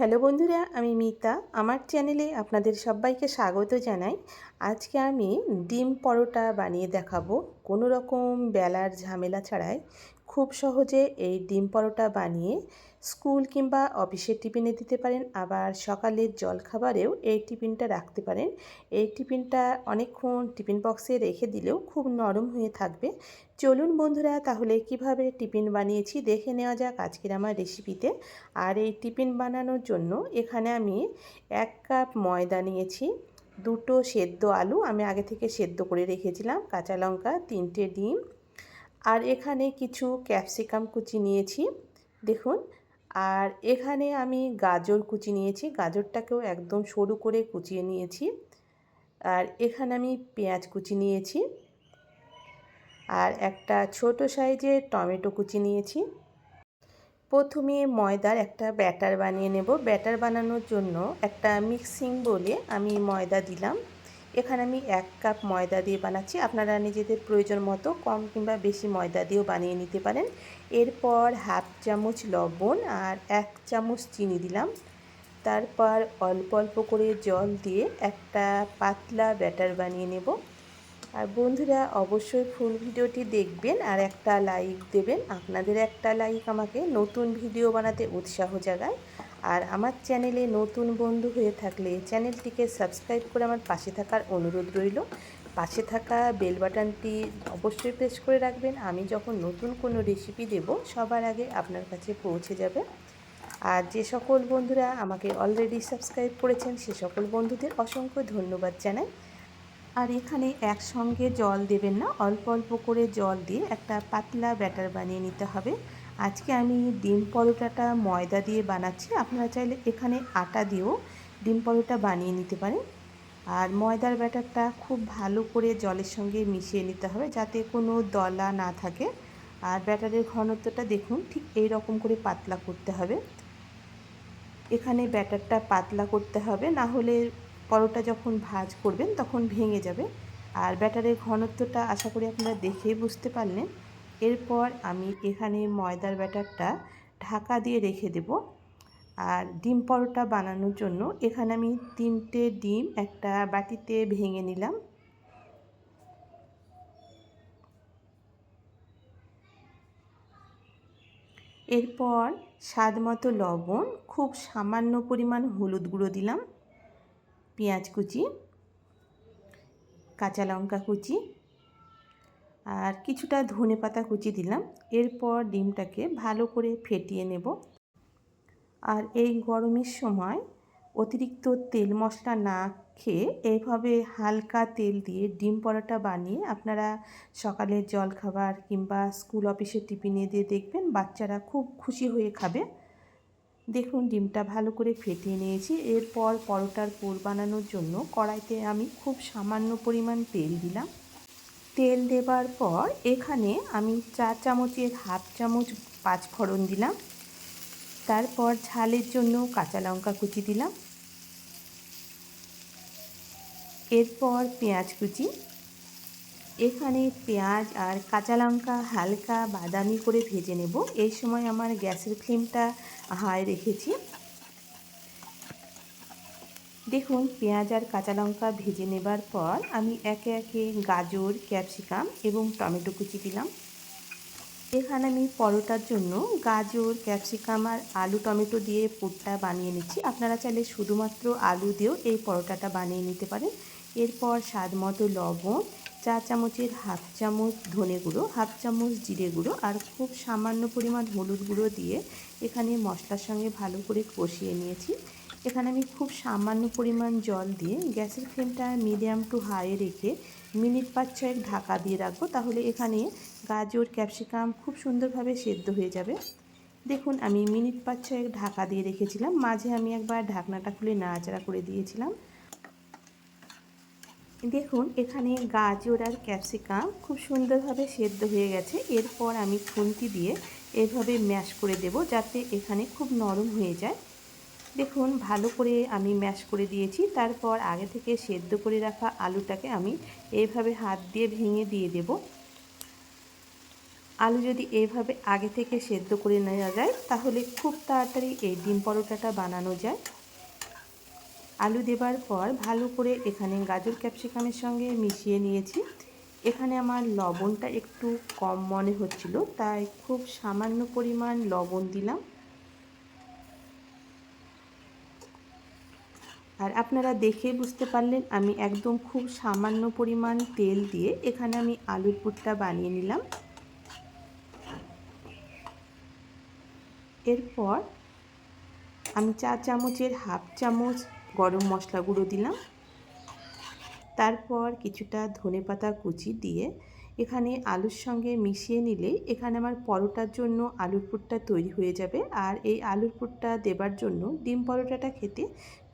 Hello বন্ধুরা, আমি মিতা। আমার চ্যানেলে আপনাদের সবাইকে স্বাগত জানাই। আজকে আমি ডিম পরোটা বানিয়ে দেখাবো। কোনো রকম বেলার ঝামেলা ছাড়াই খুব সহজে এই ডিম পরোটা বানিয়ে স্কুল কিংবা অফিসের টিফিনে দিতে পারেন। আবার সকালের জলখাবারেও এই টিফিনটা রাখতে পারেন। এই টিফিনটা অনেকক্ষণ টিফিন বক্সে রেখে দিলেও খুব নরম হয়ে থাকবে। চলুন বন্ধুরা, তাহলে কীভাবে টিফিন বানিয়েছি দেখে নেওয়া যাক আজকের আমার রেসিপিতে। আর এই টিফিন বানানোর জন্য এখানে আমি এক কাপ ময়দা নিয়েছি, দুটো সেদ্ধ আলু আমি আগে থেকে সেদ্ধ করে রেখেছিলাম, কাঁচা লঙ্কা, তিনটে ডিম আর এখানে কিছু ক্যাপসিকাম কুচি নিয়েছি, দেখুন। আর এখানে আমি গাজর কুচি নিয়েছি, গাজরটাকেও একদম সরু করে কুচিয়ে নিয়েছি। আর এখানে আমি পেঁয়াজ কুচি নিয়েছি। আর একটা ছোট সাইজের টমেটো কুচি নিয়েছি। প্রথমে ময়দার একটা ব্যাটার বানিয়ে নেব। ব্যাটার বানানোর জন্য একটা মিক্সিং বলে আমি ময়দা দিলাম। এখানে আমি এক কাপ ময়দা দিয়ে বানাচ্ছি। আপনারা নিজেদের প্রয়োজন মতো কম কিংবা বেশি ময়দা দিয়েও বানিয়ে নিতে পারেন। এরপর হাফ চামচ লবণ আর এক চামচ চিনি দিলাম। তারপর অল্প অল্প করে জল দিয়ে একটা পাতলা ব্যাটার বানিয়ে নেব। আর বন্ধুরা, অবশ্যই ফুল ভিডিওটি দেখবেন আর একটা লাইক দেবেন। আপনাদের একটা লাইক আমাকে নতুন ভিডিও বানাতে উৎসাহ জাগায়। আর আমার চ্যানেলে নতুন বন্ধু হয়ে থাকলে চ্যানেলটিকে সাবস্ক্রাইব করে আমার পাশে থাকার অনুরোধ রইল। পাশে থাকা বেল বাটনটি অবশ্যই প্রেস করে রাখবেন। আমি যখন নতুন কোনো রেসিপি দেব, সবার আগে আপনার কাছে পৌঁছে যাবে। আর যে সকল বন্ধুরা আমাকে অলরেডি সাবস্ক্রাইব করেছেন, সে সকল বন্ধুদের অসংখ্য ধন্যবাদ জানাই। আর এখানে একসঙ্গে জল দেবেন না, অল্প অল্প করে জল দিয়ে একটা পাতলা ব্যাটার বানিয়ে নিতে হবে। আজকে আমি ডিম পরোটাটা ময়দা দিয়ে বানাচ্ছি। আপনারা চাইলে এখানে আটা দিয়েও ডিম পরোটা বানিয়ে নিতে পারেন। আর ময়দার ব্যাটারটা খুব ভালো করে জলের সঙ্গে মিশিয়ে নিতে হবে যাতে কোনো দলা না থাকে। আর ব্যাটারের ঘনত্বটা দেখুন, ঠিক এই রকম করে পাতলা করতে হবে। এখানে ব্যাটারটা পাতলা করতে হবে, না হলে পরোটা যখন ভাজ করবেন তখন ভেঙে যাবে। আর ব্যাটারের ঘনত্বটা আশা করি আপনারা দেখেই বুঝতে পারলেন। এরপর আমি এখানে ময়দার ব্যাটারটা ঢাকা দিয়ে রেখে দেব। আর ডিম পরোটা বানানোর জন্য এখানে আমি তিনটে ডিম একটা বাটিতে ভেঙে নিলাম। এরপর স্বাদ মতো লবণ, খুব সামান্য পরিমাণ হলুদ গুঁড়ো দিলাম, পেঁয়াজ কুচি, কাঁচা লঙ্কা কুচি আর কিছুটা ধনে পাতা কুচি দিলাম। এরপর ডিমটাকে ভালো করে ফেটিয়ে নেব। আর এই গরমের সময় অতিরিক্ত তেল মশলা না খেয়ে এইভাবে হালকা তেল দিয়ে ডিম পরোটা বানিয়ে আপনারা সকালের জলখাবার কিংবা স্কুল অফিসের টিফিনে দিয়ে দেখবেন বাচ্চারা খুব খুশি হয়ে খাবে। দেখুন ডিমটা ভালো করে ফেটিয়ে নিয়েছি। এরপর পরোটার পুর বানানোর জন্য কড়াইতে আমি খুব সামান্য পরিমাণ তেল দিলাম। তেল দেবার পর এখানে আমি চার চামচের হাফ চামচ পাঁচ ফোড়ন দিলাম। তারপর ঝালের জন্য কাঁচা লঙ্কা কুচি দিলাম। এরপর পেঁয়াজ কুচি। এখানে পেঁয়াজ আর কাঁচা লঙ্কা হালকা বাদামি করে ভেজে নেব। এই সময় আমার গ্যাসের ফ্লেমটা হাই রেখেছি। দেখুন, পেঁয়াজ আর কাঁচা লঙ্কা ভেজে নেবার পর আমি একে একে গাজর, ক্যাপসিকাম এবং টমেটো কুচি দিলাম। এখানে আমি পরোটার জন্য গাজর, ক্যাপসিকাম আর আলু টমেটো দিয়ে পুরটা বানিয়ে নিচ্ছি। আপনারা চাইলে শুধুমাত্র আলু দিয়েও এই পরোটাটা বানিয়ে নিতে পারেন। এরপর স্বাদ মতো লবণ, চা চামচের হাফ চামচ ধনে গুঁড়ো, হাফ চামচ জিরে গুঁড়ো আর খুব সামান্য পরিমাণ হলুদ গুঁড়ো দিয়ে এখানে মশলার সঙ্গে ভালো করে কষিয়ে নিয়েছি। এখানে আমি খুব সামান্য পরিমাণ জল দিয়ে গ্যাসের ফ্লেমটা মিডিয়াম টু হাই রেখে মিনিট পাঁচ ছয়েক ঢাকা দিয়ে রাখব। তাহলে এখানে গাজর, ক্যাপসিকাম খুব সুন্দরভাবে সেদ্ধ হয়ে যাবে। দেখুন, আমি মিনিট পাঁচ ছয়েক ঢাকা দিয়ে রেখেছিলাম। মাঝে আমি একবার ঢাকনাটা খুলে নাড়াচাড়া করে দিয়েছিলাম। দেখুন, এখানে গাজর আর ক্যাপসিকাম খুব সুন্দরভাবে সেদ্ধ হয়ে গেছে। এরপর আমি খুন্তি দিয়ে এভাবে ম্যাশ করে দেব যাতে এখানে খুব নরম হয়ে যায়। দেখুন, ভালো করে আমি ম্যাশ করে দিয়েছি। তারপর আগে থেকে সেদ্ধ করে রাখা আলুটাকে আমি এইভাবে হাত দিয়ে ভেঙে দিয়ে দেব। আলু যদি এইভাবে আগে থেকে সেদ্ধ করে নেওয়া যায়, তাহলে খুব তাড়াতাড়ি এই ডিম পরোটাটা বানানো যায়। আলু দেবার পর ভালো করে এখানে গাজর ক্যাপসিকামের সঙ্গে মিশিয়ে নিয়েছি। এখানে আমার লবণটা একটু কম মনে হচ্ছিল, তাই খুব সামান্য পরিমাণ লবণ দিলাম। আর আপনারা দেখে বুঝতে পারলেন আমি একদম খুব সামান্য পরিমাণ তেল দিয়ে এখানে আমি আলুর পুরটা বানিয়ে নিলাম। এরপর আমি চা চামচের হাফ চামচ গরম মশলা গুঁড়ো দিলাম। তারপর কিছুটা ধনে পাতা কুচি দিয়ে এখানে আলুর সঙ্গে মিশিয়ে নিলে এখানে আমার পরোটার জন্য আলুর পুরটা তৈরি হয়ে যাবে। আর এই আলুর পুরটা দেবার জন্য ডিম পরোটাটা খেতে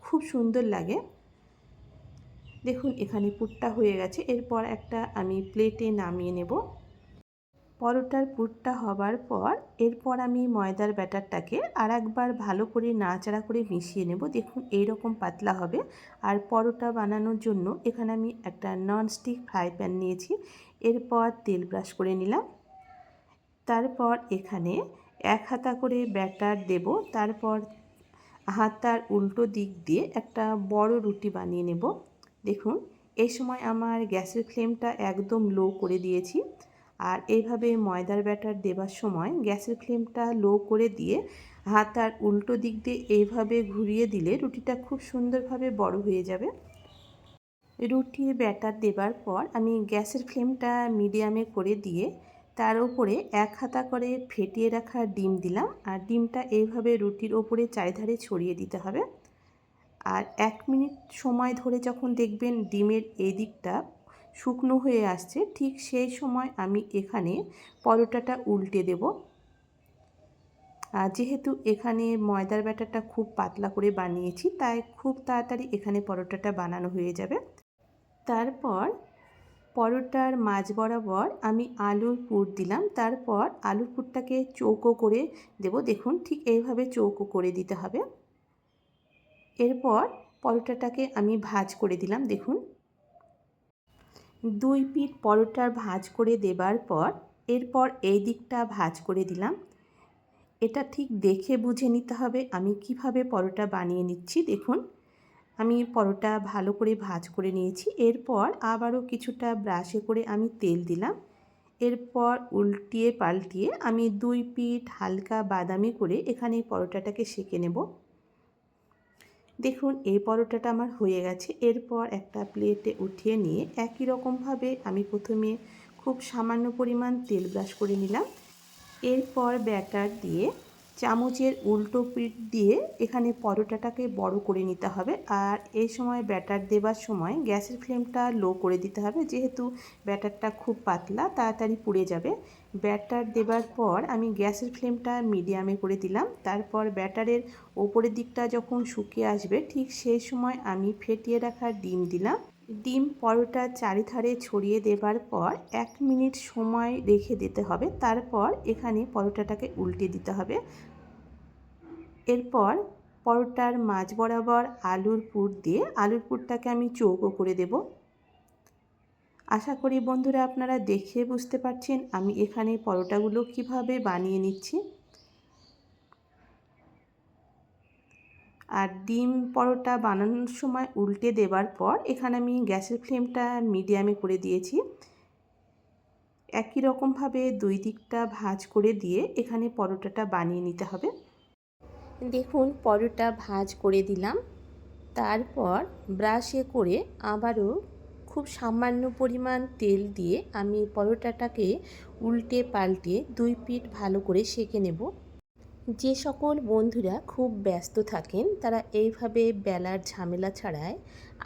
খুব সুন্দর লাগে। দেখুন, এখানে পুরটা হয়ে গেছে। এরপর একটা আমি প্লেটে নামিয়ে নেব। পরোটার পুরটা হবার পর এরপর আমি ময়দার ব্যাটারটাকে আর একবার ভালো করে নাড়াচাড়া করে মিশিয়ে নেব। দেখুন এই রকম পাতলা হবে। আর পরোটা বানানোর জন্য এখানে আমি একটা ননস্টিক ফ্রাই প্যান নিয়েছি। এরপর তেল ব্রাশ করে নিলাম। তারপর এখানে এক হাতা করে ব্যাটার দেব। তারপর হাতার উল্টো দিক দিয়ে একটা বড় রুটি বানিয়ে নেব। দেখুন, এই সময় আমার গ্যাসের ফ্লেমটা একদম লো করে দিয়েছি। আর এইভাবে ময়দার ব্যাটার দেবার সময় গ্যাসের ফ্লেমটা লো করে দিয়ে হাতার উল্টো দিক দিয়ে এইভাবে ঘুরিয়ে দিলে রুটিটা খুব সুন্দরভাবে বড় হয়ে যাবে। রুটির ব্যাটার দেবার পর আমি গ্যাসের ফ্লেমটা মিডিয়ামে করে দিয়ে তার উপরে এক হাতা করে ফেটিয়ে রাখা ডিম দিলাম আর ডিমটা এইভাবে রুটির ওপরে চারিধারে ছড়িয়ে দিতে হবে। আর এক মিনিট সময় ধরে যখন দেখবেন ডিমের এই দিকটা শুকনো হয়ে আসছে, ঠিক সেই সময় আমি এখানে পরোটাটা উল্টে দেব। আর যেহেতু এখানে ময়দার ব্যাটারটা খুব পাতলা করে বানিয়েছি, তাই খুব তাড়াতাড়ি এখানে পরোটাটা বানানো হয়ে যাবে। তারপর পরোটার মাঝ বরাবর আমি আলুর পুর দিলাম। তারপর আলুর পুরটাকে চৌকো করে দেব। দেখুন, ঠিক এইভাবে চৌকো করে দিতে হবে। এরপর পরোটাটাকে আমি ভাজ করে দিলাম। দেখুন, দুই পিঠ পরোটার ভাজ করে দেবার পর এরপর এই দিকটা ভাজ করে দিলাম। এটা ঠিক দেখে বুঝে নিতে হবে আমি কীভাবে পরোটা বানিয়ে নিচ্ছি। দেখুন আমি পরোটা ভালো করে ভাজ করে নিয়েছি। এরপর আবারও কিছুটা ব্রাশে করে আমি তেল দিলাম। এরপর উল্টিয়ে পাল্টিয়ে আমি দুই পিঠ হালকা বাদামি করে এখানে পরোটাটাকে সেঁকে নেব। দেখুন, এই পরোটাটা আমার হয়ে গেছে। এরপর একটা প্লেটে উঠিয়ে নিয়ে একই রকমভাবে আমি প্রথমে খুব সামান্য পরিমাণ তেল ব্রাশ করে নিলাম। এরপর ব্যাটার দিয়ে চামচের উল্টো পিঠ দিয়ে এখানে পরোটাটাকে বড় করে নিতে হবে। আর এই সময় ব্যাটার দেবার সময় গ্যাসের ফ্লেমটা লো করে দিতে হবে। যেহেতু ব্যাটারটা খুব পাতলা, তাড়াতাড়ি পুড়ে যাবে। ব্যাটার দেবার পর আমি গ্যাসের ফ্লেমটা মিডিয়ামে করে দিলাম। তারপর ব্যাটারের ওপরের দিকটা যখন শুকিয়ে আসবে, ঠিক সেই সময় আমি ফেটিয়ে রাখা ডিম দিলাম। ডিম পরোটা চারিধারে ছড়িয়ে দেবার পর এক মিনিট সময় রেখে দিতে হবে। তারপর এখানে পরোটাটাকে উল্টে দিতে হবে। এরপর পরোটার মাঝ বরাবর আলুর পুর দিয়ে আলুর পুরটাকে আমি চৌকো করে দেব। আশা করি বন্ধুরা আপনারা দেখে বুঝতে পারছেন আমি এখানে পরোটাগুলো কীভাবে বানিয়ে নিচ্ছি। আর ডিম পরোটা বানানোর সময় উল্টে দেবার পর এখানে আমি গ্যাসের ফ্লেমটা মিডিয়ামে করে দিয়েছি। একই রকমভাবে দুই দিকটা ভাজ করে দিয়ে এখানে পরোটাটা বানিয়ে নিতে হবে। দেখুন, পরোটা ভাজ করে দিলাম। তারপর ব্রাশে করে আবারও খুব সামান্য পরিমাণ তেল দিয়ে আমি পরোটাটাকে উল্টে পাল্টে দুই পিঠ ভালো করে সেঁকে নেব। যে সকল বন্ধুরা খুব ব্যস্ত থাকেন, তারা এইভাবে বেলার ঝামেলা ছাড়ায়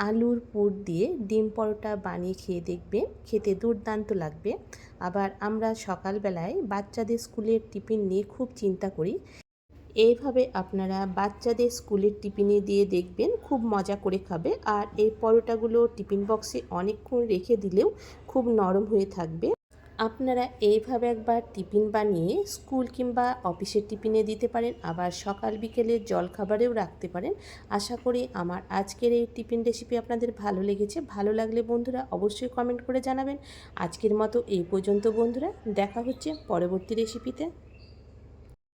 আলুর পুর দিয়ে ডিম পরোটা বানিয়ে খেয়ে দেখবে খেতে দুর্দান্ত লাগবে। আবার আমরা সকালবেলায় বাচ্চাদের স্কুলের টিফিন নিয়ে খুব চিন্তা করি। এইভাবে আপনারা বাচ্চাদের স্কুলের টিফিনে দিয়ে দেখবেন, খুব মজা করে খাবে। আর এই পরোটাগুলো টিফিন বক্সে অনেকক্ষণ রেখে দিলেও খুব নরম হয়ে থাকবে। আপনারা এইভাবে একবার টিফিন বানিয়ে স্কুল কিংবা অফিসের টিফিনে দিতে পারেন, আবার সকাল বিকেলের জলখাবারেও রাখতে পারেন। আশা করি আমার আজকের এই টিফিন রেসিপি আপনাদের ভালো লেগেছে। ভালো লাগলে বন্ধুরা অবশ্যই কমেন্ট করে জানাবেন। আজকের মতো এই পর্যন্ত বন্ধুরা, দেখা হচ্ছে পরবর্তী রেসিপিতে